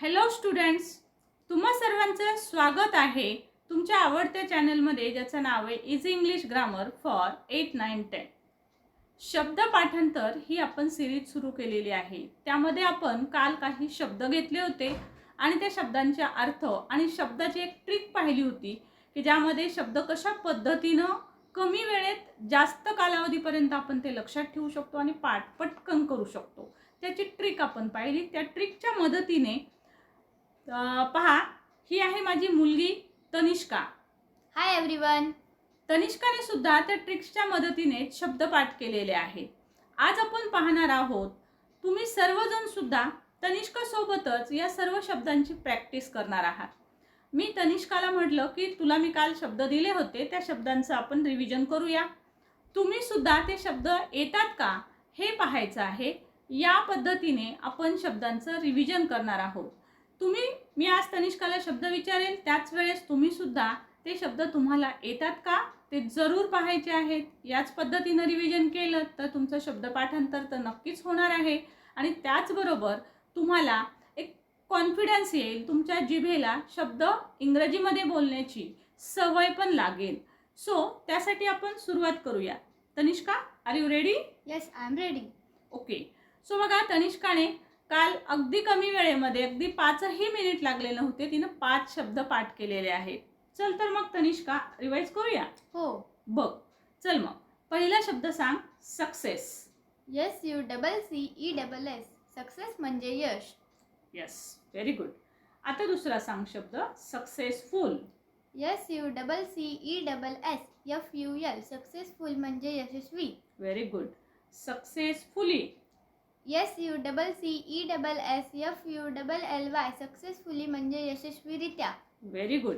Hello students तुम्हा सर्वांचं स्वागत आहे तुमच्या आवडत्या चॅनलमध्ये ज्याचं नाव आहे easy English grammar for eight nine ten शब्द पाठांतर ही आपण सिरीज सुरू केलेली आहे. त्यामध्ये आपण काल काही शब्द घेतले होते आणि त्या शब्दांचे अर्थ आणि शब्दाची एक ट्रिक पाहिली होती की ज्यामध्ये शब्द कशा पद्धतीनं कमी वेळेत जास्त कालावधीपर्यंत आपण ते लक्षात ठेवू शकतो आणि पाठ पटकन करू शकतो. त्याची ट्रिक आपण पाहिली. त्या ट्रिकच्या मदतीने पहा ही आहे माझी मुलगी तनिष्का. हाय एव्हरीवन तनिष्काने सुद्धा त्या ट्रिक्सच्या मदतीने शब्दपाठ केलेले आहेत आज आपण पाहणार आहोत तुम्ही सर्वजण सुद्धा तनिष्का सोबतच या सर्व शब्दांची प्रॅक्टिस करणार आहात. मी तनिष्काला म्हटलं की तुला मी काल शब्द दिले होते त्या शब्दांचं आपण रिव्हिजन करूया. तुम्ही सुद्धा ते शब्द येतात का हे पाहायचं आहे. या पद्धतीने आपण शब्दांचं रिव्हिजन करणार आहोत. तुम्ही मी आज तनिष्काला शब्द विचारेल त्याच वेळेस तुम्ही सुद्धा ते शब्द तुम्हाला येतात का? ते जरूर पाहायचे आहेत. याच पद्धतीनं रिव्हिजन केलं तर तुमचं शब्द पाठांतर तर नक्कीच होणार आहे. आणि त्याचबरोबर तुम्हाला एक कॉन्फिडन्स येईल तुमच्या जिभेला शब्द इंग्रजीमध्ये बोलण्याची सवय पण लागेल. सो त्यासाठी आपण सुरुवात करूया. Tanishka are you ready yes I am ready okay so बघा तनिष्काने काल अगदी कमी वेळेमध्ये अगदी पाचही मिनिट लागले नव्हते तिनं पाच शब्द पाठ केलेले आहेत. चल तर मग तनिष्का रिवाईज करूया? हो. बघ चल मग. पहिला शब्द सांग success S U double C E double S success म्हणजे यश. येस व्हेरी गुड आता दुसरा सांग शब्द successful S U double C E double S F U L successful म्हणजे यशस्वी. Very good successfully S U double C E double S F U double L Y successfully म्हणजे यशस्वीरित्या. Very good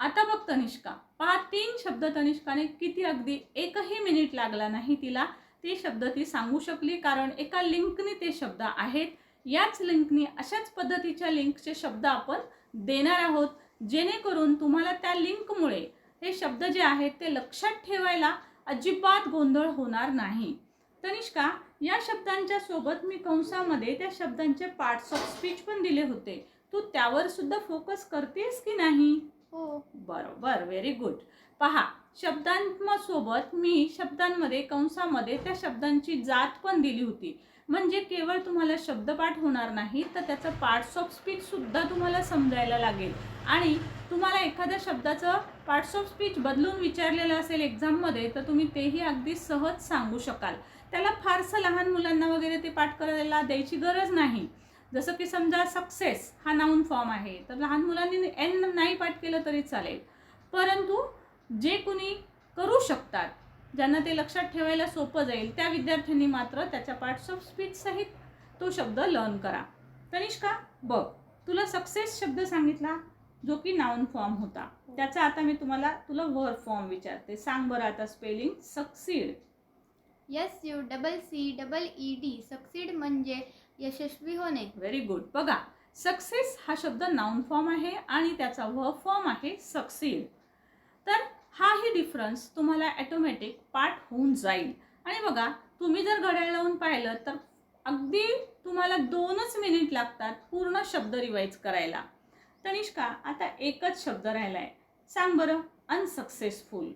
आता बघ तनिष्का. पहा तीन शब्द तनिष्काने किती अगदी एकही मिनिट लागला नाही तिला. ते शब्द ती सांगू शकली कारण एका लिंकने ते शब्द आहेत. याच लिंकने अशाच पद्धतीच्या लिंकचे शब्द आपण देणार आहोत. जेणेकरून तुम्हाला त्या लिंकमुळे हे शब्द जे आहेत ते लक्षात ठेवायला अजिबात गोंधळ होणार नाही. तनिष्का या शब्दांच्या सोबत मी कंसामध्ये त्या शब्दांचे पार्ट्स ऑफ स्पीच पण दिले होते. तू त्यावर सुद्धा फोकस करतेस की नाही? हो. बरोबर व्हेरी गुड पहा शब्दांसोबत मी शब्दांमध्ये कंसामध्ये त्या शब्दांची जात पण दिली होती. म्हणजे केवळ तुम्हाला शब्दपाठ होणार नाही तर त्याचं पार्ट्स ऑफ स्पीच सुद्धा तुम्हाला समजायला लागेल. आणि तुम्हाला एखाद्या शब्दाचं पार्ट्स ऑफ स्पीच बदलून विचारलेलं असेल एक्झाममध्ये तर तुम्ही तेही अगदी सहज सांगू शकाल. त्याला फारसं लहान मुलांना वगैरे ते पाठ करायला द्यायची गरज नाही. जसं की समजा सक्सेस हा नाऊन फॉर्म आहे तर लहान मुलांनी एन नाही पाठ केलं तरी चालेल. परंतु जे कुणी करू शकतात ज्यांना ते लक्षात ठेवायला सोपं जाईल त्या विद्यार्थ्यांनी मात्र त्याच्या पार्ट्स ऑफ स्पीच सहित तो शब्द लर्न करा. तनिष्का बघ तुला सक्सेस शब्द सांगितला जो की नाऊन फॉर्म होता. त्याचा आता मी तुम्हाला तुला वर फॉर्म विचारते. सांग बरं आता spelling succeed S U double C double E D succeed म्हणजे यशस्वी होणे. व्हेरी गुड बघा सक्सेस हा शब्द नाऊन फॉर्म आहे आणि त्याचा व फॉर्म आहे सक्सीड तर हाही डिफरन्स तुम्हाला ॲटोमॅटिक पाठ होऊन जाईल. आणि बघा तुम्ही जर घड्याळ लावून पाहिलं तर अगदी तुम्हाला दोनच मिनिट लागतात पूर्ण शब्द रिवाईज करायला. तनिष्का आता एकच शब्द राहिला आहे सांग बरं unsuccessful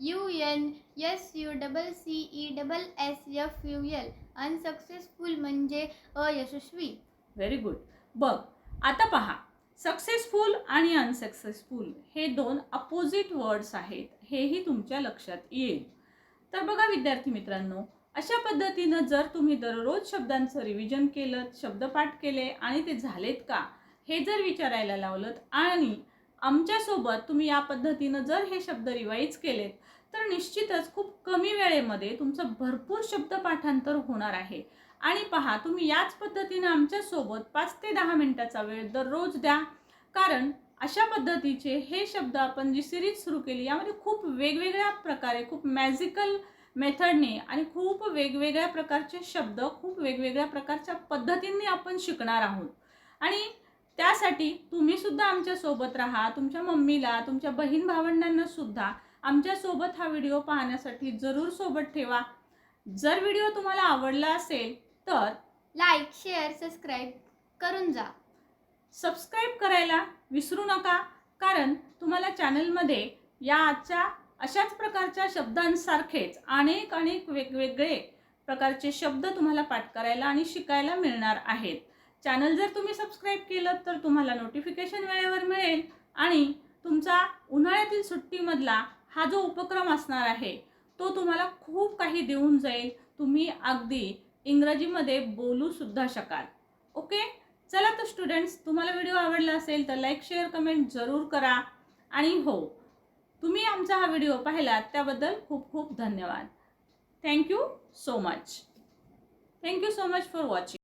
U N S U double C E double S F U L unsuccessful म्हणजे अयशस्वी. व्हेरी गुड बघ आता पहा. सक्सेसफुल आणि अनसक्सेसफुल हे दोन अपोजिट वर्ड्स आहेत. हेही तुमच्या लक्षात येईल. तर बघा विद्यार्थी मित्रांनो अशा पद्धतीनं जर तुम्ही दररोज शब्दांचं रिव्हिजन केलं शब्दपाठ केले आणि ते झालेत का? हे जर विचारायला लावलं आणि आमच्यासोबत तुम्ही या पद्धतीनं जर हे शब्द रिवाईज केलेत तर निश्चितच खूप कमी वेळेमध्ये तुमचं भरपूर शब्द पाठांतर होणार आहे. आणि पहा तुम्ही याच पद्धतीनं आमच्यासोबत पाच ते दहा मिनटाचा वेळ दररोज द्या. कारण अशा पद्धतीचे हे शब्द आपण जी सिरीज सुरू केली यामध्ये खूप वेगवेगळ्या प्रकारे खूप मॅजिकल मेथडने आणि खूप वेगवेगळ्या प्रकारचे शब्द खूप वेगवेगळ्या प्रकारच्या पद्धतींनी आपण शिकणार आहोत. आणि त्यासाठी तुम्ही सुद्धा आमच्यासोबत राहा तुमच्या मम्मीला तुमच्या बहीण भावंडांना सुद्धा आमच्यासोबत हा व्हिडिओ पाहण्यासाठी जरूर सोबत ठेवा. जर व्हिडिओ तुम्हाला आवडला असेल तर लाईक शेअर सबस्क्राईब करून जा. सबस्क्राईब करायला विसरू नका कारण तुम्हाला चॅनलमध्ये या आजच्या अशाच प्रकारच्या शब्दांसारखेच अनेक अनेक वेगवेगळे प्रकारचे शब्द तुम्हाला पाठ करायला आणि शिकायला मिळणार आहेत. चॅनल जर तुम्ही सबस्क्राईब केलं तर तुम्हाला नोटिफिकेशन वेळेवर मिळेल आणि तुमचा उन्हाळ्यातील सुट्टीमधला हा जो उपक्रम असणार आहे तो तुम्हाला खूप काही देऊन जाईल. तुम्ही अगदी इंग्रजीमध्ये बोलूसुद्धा शकाल. ओके चला तर स्टुडंट्स तुम्हाला व्हिडिओ आवडला असेल तर लाईक शेअर कमेंट जरूर करा. आणि हो तुम्ही आमचा हा व्हिडिओ पाहिलात त्याबद्दल खूप खूप धन्यवाद. Thank you so much thank you so much for watching